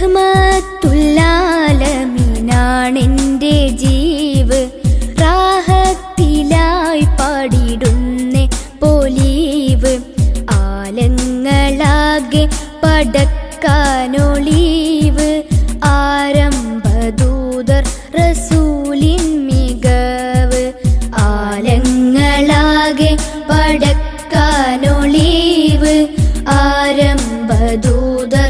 റഹ്മത്തുല്ലാലമീനാണെന്റെ ജീവ് റാഹത്തിലായി പാടിടുന്നേ പോലീവ്. ആലങ്ങളാകെ പടക്കാനൊളീവ്. ആരംഭദൂതർ റസൂലിൻ മികവ്. ആലങ്ങളാകെ പടക്കാനൊളീവ്. ആരംഭദൂതർ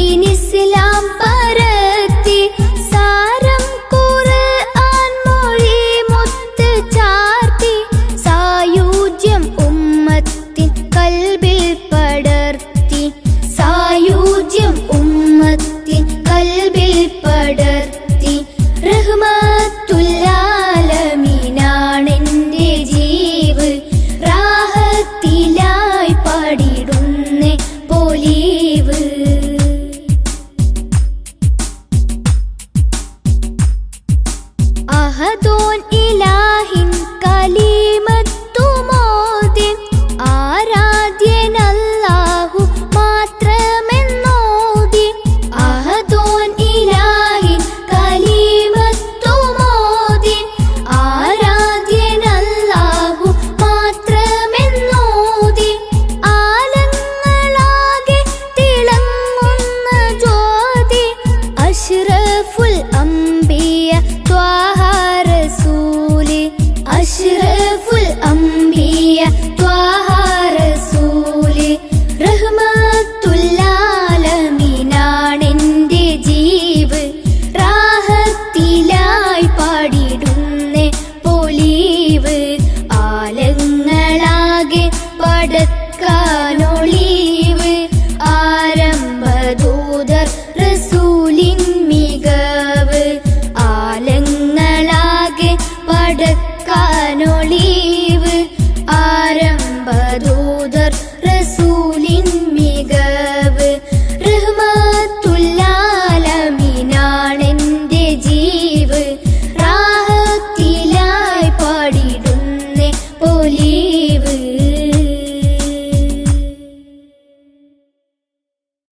പടക്കാനൊളീവ് ആരംഭദൂതർ റസൂലിൻ മികവ്. റഹ്മത്തുല്ലാലമീനാണെന്റെ ജീവ്. റാഹത്തിലായി പാടിടുന്നേ പൊലീവ്.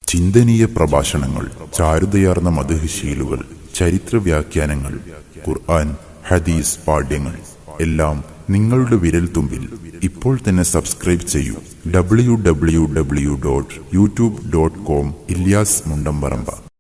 ചിന്തനീയ പ്രഭാഷണങ്ങൾ ചാരുതയാർന്ന മധുശീലുകൾ ചരിത്ര വ്യാഖ്യാനങ്ങൾ ഖുർആൻ ഹദീസ് പാഠ്യങ്ങൾ. എല്ലാം നിങ്ങളുടെ വിരൽത്തുമ്പിൽ ഇപ്പോൾ തന്നെ സബ്സ്ക്രൈബ് ചെയ്യൂ. W W W dot YouTube dot com Ilyas Mundamparamba.